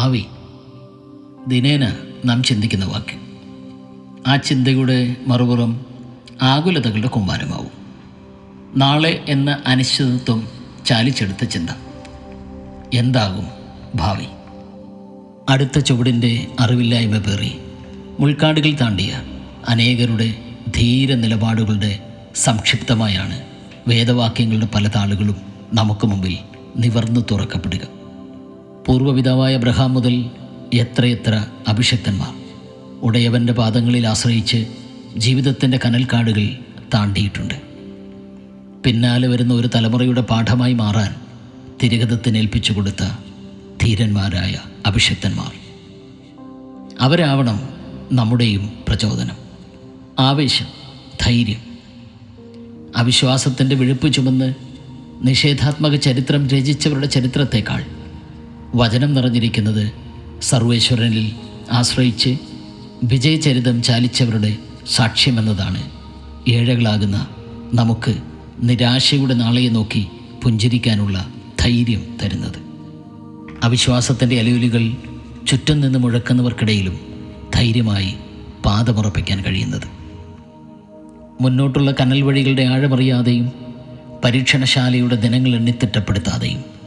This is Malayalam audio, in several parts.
ഭാവി. ദിനേന നാം ചിന്തിക്കുന്ന വാക്ക് ആ ചിന്തയുടെ മറുപുറം ആകുലതകളുടെ കുമ്പാരമാവും. നാളെ എന്ന അനിശ്ചിതത്വം ചാലിച്ചെടുത്ത ചിന്ത. എന്താകും ഭാവി? അടുത്ത ചുവടിന്റെ അറിവില്ലായ്മ പേറി മുൾക്കാടുകൾ താണ്ടിയ അനേകരുടെ ധീര നിലപാടുകളുടെ സംക്ഷിപ്തമായാണ് വേദവാക്യങ്ങളുടെ പല താളുകളും നമുക്ക് മുമ്പിൽ നിവർന്നു തുറക്കപ്പെടുക. പൂർവപിതാവായ അബ്രഹാം മുതൽ എത്രയെത്ര അഭിഷക്തന്മാർ. ഉടയവന്റെ പാദങ്ങളിൽ ആശ്രയിച്ച് ജീവിതത്തിന്റെ കനൽക്കാടുകൾ താണ്ടിയിട്ടുണ്ട്. പിന്നാലെ വരുന്ന ഒരു തലമുറയുടെ പാഠമായി മാറാൻ തിരകതത്തിന് ഏൽപ്പിച്ചു കൊടുത്ത ധീരന്മാരായ അഭിഷക്തന്മാർ. അവരാവണം നമ്മുടെയും പ്രചോദനം. ആവേശം ധൈര്യം അവിശ്വാസത്തിന്റെ വിഴുപ്പ് ചുമന്ന് നിഷേധാത്മക ചരിത്രം രചിച്ചവരുടെ ചരിത്രത്തേക്കാൾ വചനം നിറഞ്ഞിരിക്കുന്നത് സർവേശ്വരനിൽ ആശ്രയിച്ച് വിജയചരിതം ചാലിച്ചവരുടെ സാക്ഷ്യമെന്നതാണ് ഏഴകളാകുന്ന നമുക്ക് നിരാശയുടെ നാളെയെ നോക്കി പുഞ്ചിരിക്കാനുള്ള ധൈര്യം തരുന്നത്. അവിശ്വാസത്തിന്റെ അലയുലുകൾ ചുറ്റും നിന്ന് മുഴക്കുന്നവർക്കിടയിലും ധൈര്യമായി പാതമുറപ്പിക്കാൻ കഴിയുന്നത്. മുന്നോട്ടുള്ള കനൽ വഴികളുടെ ആഴമറിയാതെയും പരീക്ഷണശാലയുടെ ദിനങ്ങൾ എണ്ണിത്തിട്ടപ്പെടുത്താതെയും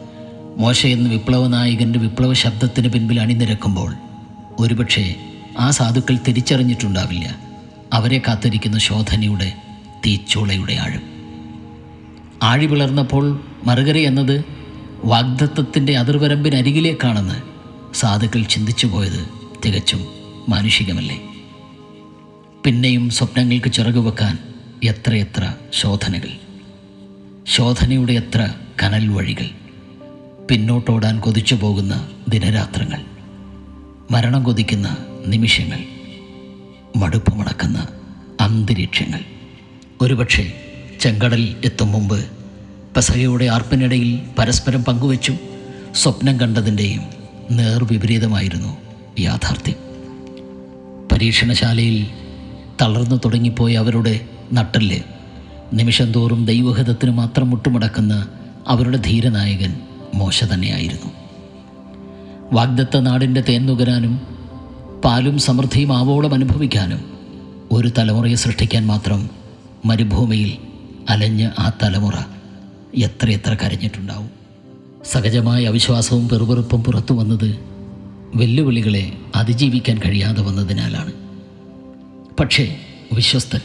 മോശ എന്ന വിപ്ലവ നായകന്റെ വിപ്ലവ ശബ്ദത്തിന് പിൻപിൽ അണിനിരക്കുമ്പോൾ ഒരുപക്ഷെ ആ സാധുക്കൾ തിരിച്ചറിഞ്ഞിട്ടുണ്ടാവില്ല. അവരെ കാത്തിരിക്കുന്ന ശോധനയുടെ തീച്ചൂളയുടെ ആഴം. ആഴി പിളർന്നപ്പോൾ മറുകര എന്നത് വാഗ്ദത്വത്തിന്റെ അതിർവരമ്പിനരികിലേക്കാണെന്ന് സാധുക്കൾ ചിന്തിച്ചു പോയത് തികച്ചും മാനുഷികമല്ലേ? പിന്നെയും സ്വപ്നങ്ങൾക്ക് ചിറകു വെക്കാൻ എത്രയെത്ര ശോധനകൾ. ശോധനയുടെ എത്ര കനൽ വഴികൾ. പിന്നോട്ടോടാൻ കൊതിച്ചു പോകുന്ന ദിനരാത്രങ്ങൾ. മരണം കൊതിക്കുന്ന നിമിഷങ്ങൾ. മടുപ്പ് മണക്കുന്ന അന്തരീക്ഷങ്ങൾ. ഒരുപക്ഷെ ചെങ്കടൽ എത്തും മുമ്പ് പെസകയുടെ ആർപ്പിനിടയിൽ പരസ്പരം പങ്കുവച്ചും സ്വപ്നം കണ്ടതിന്റെയും നേർവിപരീതമായിരുന്നു യാഥാർത്ഥ്യം. പരീക്ഷണശാലയിൽ തളർന്നു തുടങ്ങിപ്പോയ അവരുടെ നട്ടൽ നിമിഷം തോറും ദൈവഹിതത്തിന് മാത്രം മുട്ടുമടക്കുന്ന അവരുടെ ധീരനായകൻ മോശ തന്നെയായിരുന്നു വാഗ്ദത്ത നാടിന്റെ തേൻ നുകരാനും പാലും സമൃദ്ധിയും ആവോളം അനുഭവിക്കാനും ഒരു തലമുറയെ സൃഷ്ടിക്കാൻ മാത്രം മരുഭൂമിയിൽ അലഞ്ഞ് ആ തലമുറ എത്രയെത്ര കരഞ്ഞിട്ടുണ്ടാവും. സഹജമായ അവിശ്വാസവും പെറുപെറുപ്പും പുറത്തു വന്നത് വെല്ലുവിളികളെ അതിജീവിക്കാൻ കഴിയാതെ വന്നതിനാലാണ്. പക്ഷേ വിശ്വസ്തൻ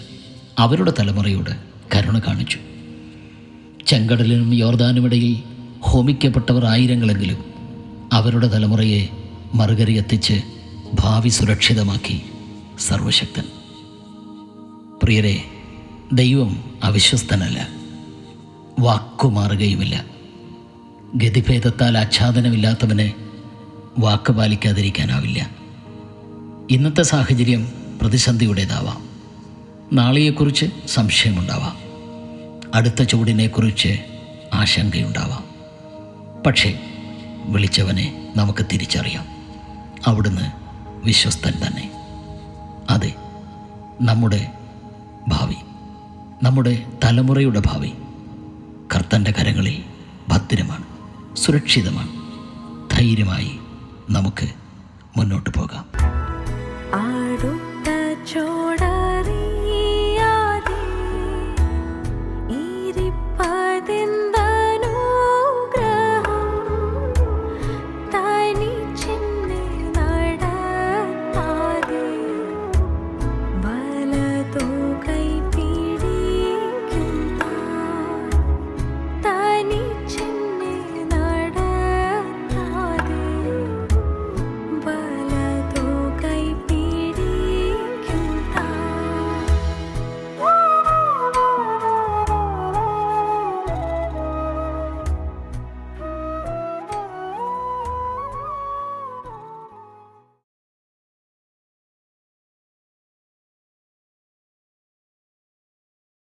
അവരുടെ തലമുറയോട് കരുണ കാണിച്ചു. ചെങ്കടലിനും യോർദാനുമിടയിൽ ഹോമിക്കപ്പെട്ടവർ ആയിരങ്ങളെങ്കിലും അവരുടെ തലമുറയെ മറുകരി എത്തിച്ച് ഭാവി സുരക്ഷിതമാക്കി സർവശക്തൻ. പ്രിയരെ ദൈവം അവിശ്വസ്തനല്ല വാക്കുമാറുകയുമില്ല. ഗതിഭേദത്താൽ ആച്ഛാദനമില്ലാത്തവനെ വാക്ക് പാലിക്കാതിരിക്കാനാവില്ല. ഇന്നത്തെ സാഹചര്യം പ്രതിസന്ധിയുടേതാവാം. നാളെയെക്കുറിച്ച് സംശയമുണ്ടാവാം. അടുത്ത ചൂടിനെക്കുറിച്ച് ആശങ്കയുണ്ടാവാം. പക്ഷേ വിളിച്ചവനെ നമുക്ക് തിരിച്ചറിയാം. അവിടുന്ന് വിശ്വസ്തൻ തന്നെ. അതെ നമ്മുടെ ഭാവി നമ്മുടെ തലമുറയുടെ ഭാവി കർത്തന്റെ കരങ്ങളിൽ ഭദ്രമാണ് സുരക്ഷിതമാണ്. ധൈര്യമായി നമുക്ക് മുന്നോട്ട് പോകാം. ആടോ